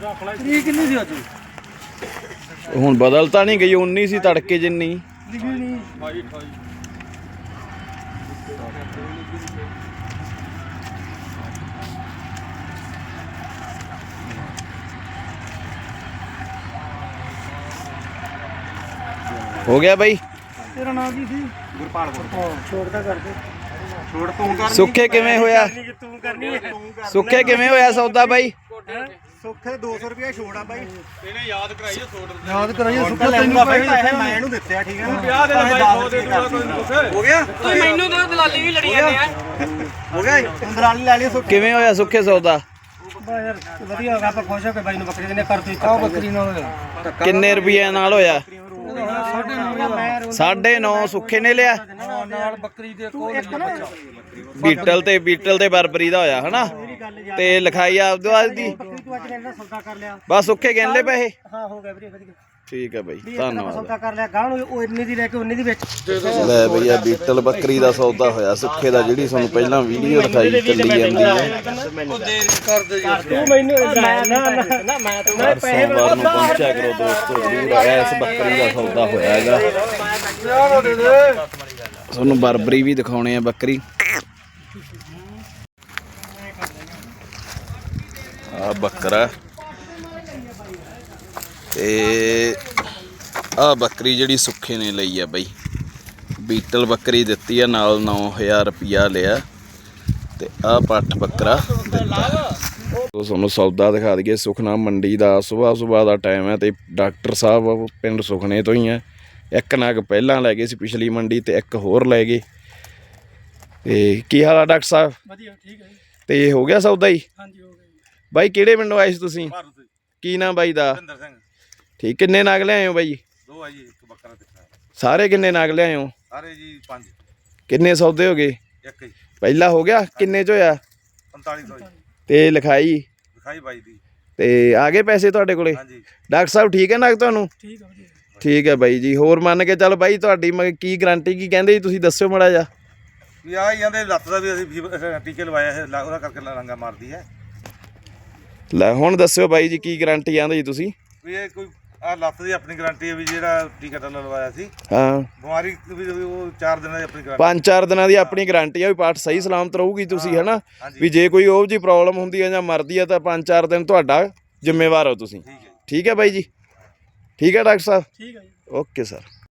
ਤਰੀਕ ਕਿੰਨੀ ਸੀ ਅੱਜ? ਹੁਣ ਬਦਲ ਤਾਂ ਨਹੀਂ ਗਈ 19 ਸੀ ਤੜਕੇ ਜਿੰਨੀ। ਲਿਖੀ ਨਹੀਂ। ਹੋ ਗਿਆ ਬਾਈ। ਤੇਰਾ ਨਾਮ ਕੀ ਸੀ? ਗੁਰਪਾਲ ਕੋਲ ਹਾਂ ਛੋੜਦਾ ਕਰਕੇ ਛੋੜ ਤੂੰ ਕਰ ਸੁੱਖੇ ਕਿਵੇਂ ਹੋਇਆ? ਕਿ ਤੂੰ ਕਰਨੀ ਹੈ। ਸੁੱਖੇ ਕਿਵੇਂ ਹੋਇਆ ਸੌਦਾ ਬਾਈ? ਸੁੱਖੇ 200 ਰੁਪਏ ਛੋੜ ਆ ਬਾਈ। ਯਾਦ ਕਰਾਈਏ ਸੁੱਕਾ ਲੈਂਦਾ ਬਾਈ ਪੈਸੇ ਮੈਂ ਇਹਨੂੰ ਦਿੱਤੇ ਆ ਠੀਕ ਹੈ ਨਾ? ਵਿਆਹ ਦੇ ਬਾਈ 100 ਦੇ ਦੂਗਾ ਹੋ ਗਿਆ? ਤੁਸੀਂ ਮੈਨੂੰ ਦੋ ਦਲਾਲੀ ਵੀ ਲੜੀ ਜਾਂਦੇ ਆ। ਹੋ ਗਿਆ ਤੂੰ ਦਲਾਲੀ ਲੈ ਲਈ ਸੁੱਖੇ। ਕਿਵੇਂ ਹੋਇਆ ਸੁੱਖੇ ਸੌਦਾ ਬਾ ਯਾਰ ਵਧੀਆ ਹੋ ਗਿਆ ਆਪਾਂ ਖੁਸ਼ ਹੋ ਕੇ ਬਾਈ ਨੂੰ ਬੱਕਰੀ ਦਿੰਦੇ ਕਰ ਤੂੰ ਆਹ ਬੱਕਰੀ ਨਾਲ ਹੋਇਆ। ਕਿੰਨੇ ਰੁਪਏ ਨਾਲ ਹੋਇਆ? ਸਾਢੇ ਨੌ ਮੈਂ ਸਾਢੇ ਨੌ ਸੁੱਖੇ ਨੇ ਲਿਆ। ਨਾਲ ਬੱਕਰੀ ਦੇ ਕੋਲ ਬੀਟਲ ਤੇ ਬੀਟਲ ਤੇ ਬਰਬਰੀ ਦਾ ਹੋਇਆ ਹਨਾ? ਤੇ ਲਿਖਾਈ ਆਪਦੇ ਆਦ ਦੀ। ਤੂੰ ਅੱਜ ਕਹਿੰਦਾ ਸੌਦਾ ਕਰ ਲਿਆ। ਬਸ ਪੈਸੇ। ਹਾਂ ਹੋ ਗਿਆ ਵੀਰੇ ਵਧੀਆ। ਠੀਕ ਹੈ ਬਾਈ ਧੰਨਵਾਦ। ਸੌਦਾ ਕਰ ਲਿਆ। ਗਾਹ ਨੂੰ ਉਹ ਇੰਨੀ ਦੀ ਲੈ ਕੇ ਉਨੀ ਦੀ ਵਿੱਚ। ਲੈ ਬਈ ਆ ਬੀਟਲ ਬੱਕਰੀ ਦਾ ਸੌਦਾ ਹੋਇਆ। ਸੁੱਖੇ ਦਾ ਜਿਹੜੀ ਤੁਹਾਨੂੰ ਪਹਿਲਾਂ ਵੀਡੀਓ ਦਿਖਾਈ ਚੱਲੀ ਜਾਂਦੀ ਹੈ। ਤੂੰ ਮੈਨੂੰ ਮੈਂ ਨਾ ਨਾ ਮੈਂ ਤੂੰ ਹਰ ਸੋਮਵਾਰ ਨੂੰ ਪਹੁੰਚਿਆ ਕਰੋ ਦੋਸਤੋ ਜਰੂਰ ਇਸ ਬੱਕਰੀ ਦਾ ਸੌਦਾ ਹੋਇਆ ਹੈਗਾ। ਤੁਹਾਨੂੰ ਬਰਬਰੀ ਵੀ ਦਿਖਾਉਣੇ ਆ ਬੱਕਰੀ। ਆ ਬੱਕਰਾ। ਤੇ ਆ ਬੱਕਰੀ ਜਿਹੜੀ ਸੁੱਖੇ ਨੇ ਲਈ ਆ ਬਈ। ਬੀਟਲ ਬੱਕਰੀ ਦਿੱਤੀ ਆ ਨਾਲ 9000 ਰੁਪਿਆ ਲਿਆ। ਤੇ ਆ ਪੱਠ ਬੱਕਰਾ ਦਿੱਤਾ। ਉਹ ਤੁਹਾਨੂੰ ਸੌਦਾ ਦਿਖਾ ਦਈਏ ਸੁਖਨਾ ਮੰਡੀ ਦਾ ਸਵੇਰ ਸਵੇਰ ਦਾ ਟਾਈਮ ਹੈ ਤੇ ਡਾਕਟਰ ਸਾਹਿਬ ਪਿੰਡ ਸੁਖਨੇ ਤੋਂ ਹੀ ਹੈ। ਇੱਕ ਨਗ ਪਹਿਲਾਂ ਲੈ ਗਏ ਸੀ ਪਿਛਲੀ ਮੰਡੀ ਤੇ ਇੱਕ ਹੋਰ ਲੈ ਗਏ। ਤੇ ਕੀ ਹਾਲ ਆ ਡਾਕਟਰ ਸਾਹਿਬ? ਵਧੀਆ ਠੀਕ ਹੈ ਤੇ ਇਹ ਹੋ ਗਿਆ ਸੌਦਾ ਹੀ? ਹਾਂਜੀ ਹੋ ਗਿਆ। ਜੀ ਬਾਈ ਕਿਹੜੇ ਪਿੰਡੋਂ ਆਏ ਸੀ ਤੁਸੀਂ? ਕੀ ਨਾਮ ਬਾਈ ਦਾ? ਸਿੰਦਰ ਸਿੰਘ। ਠੀਕ ਕਿੰਨੇ ਨਗ ਲਿਆਏ ਹੋ ਬਾਈ? ਦੋ ਆ ਜੀ ਇੱਕ ਬੱਕਰਾ ਦਿੱਤਾ ਸਾਰੇ ਕਿੰਨੇ ਨਗ ਲਿਆਏ ਹੋ ਸਾਰੇ ਜੀ ਪੰਜ। ਕਿੰਨੇ ਸੌਦੇ ਹੋ ਗਏ ਇੱਕ ਜੀ। ਪਹਿਲਾ ਹੋ ਗਿਆ ਕਿੰਨੇ ਚ ਹੋਇਆ? 4500 ਜੀ। ਤੇ ਲਿਖਾਈ? ਦਿਖਾਈ ਬਾਈ ਦੀ। ਤੇ ਆ ਗਏ ਪੈਸੇ ਤੁਹਾਡੇ ਕੋਲੇ? ਹਾਂਜੀ। ਡਾਕਟਰ ਸਾਹਿਬ ਠੀਕ ਹੈ ਨਗ ਤੁਹਾਨੂੰ? ਠੀਕ ਹੈ ਵਧੀਆ। ਠੀਕ ਹੈ ਬਾਈ ਜੀ ਹੋਰ ਮੰਨ ਕੇ ਚੱਲ ਬਾਈ ਤੁਹਾਡੀ ਮ- ਕੀ ਗਾਰੰਟੀ ਕੀ ਕਹਿੰਦੇ ਜੀ ਤੁਸੀਂ ਦੱਸਿਓ ਮੜਾ ਜਾ ਵੀ ਆ ਜਾਂਦੇ ਲੱਤ ਦਾ ਵੀ ਅਸੀਂ ਫੀਵਰ- ਟੀਕੇ ਲਵਾਇਆ ਹੈ ਲਾ- ਉਹਦਾ ਕਰਕੇ ਰੰਗਾ ਮਾਰਦੀ ਹੈ। ਲੈ ਹੁਣ ਦੱਸਿਓ ਬਾਈ ਜੀ ਕੀ ਗਾਰੰਟੀ ਆਂਦੇ ਜੀ ਤੁਸੀਂ? ਵੀ ਇਹ ਕੋਈ ਆ ਲੱਤ ਦੀ ਆਪਣੀ ਗਾਰੰਟੀ ਹੈ ਵੀ ਜਿਹੜਾ ਟੀਕਾ ਟੱਲਾ ਲਵਾਇਆ ਸੀ। ਹਾਂ। ਬਿਮਾਰੀ ਵੀ ਉਹ 4 ਦਿਨਾਂ ਦੀ ਆਪਣੀ ਗਾਰੰਟੀ ਪੰਜ ਚਾਰ ਦਿਨਾਂ ਦੀ ਆਪਣੀ ਗਾਰੰਟੀ ਆ ਵੀ ਪਾਠ ਸਹੀ ਸਲਾਮਤ ਰਹੂਗੀ ਤੁਸੀਂ ਹਨਾ। ਵੀ ਜੇ ਕੋਈ ਉਹ ਜੀ ਪ੍ਰੋਬਲਮ ਹੁੰਦੀ ਹੈ ਜਾਂ ਮਰਦੀ ਹੈ ਤਾਂ ਪੰਜ ਚਾਰ ਦਿਨ ਤੁਹਾਡਾ ਜ਼ਿੰਮੇਵਾਰ ਹੋ ਤੁਸੀਂ। ਠੀਕ ਹੈ ਜੀ। ਠੀਕ ਹੈ ਬਾਈ ਜੀ? ਠੀਕ ਹੈ ਡਾਕਟਰ ਸਾਹਿਬ? ਠੀਕ ਹੈ ਜੀ। Okay sir.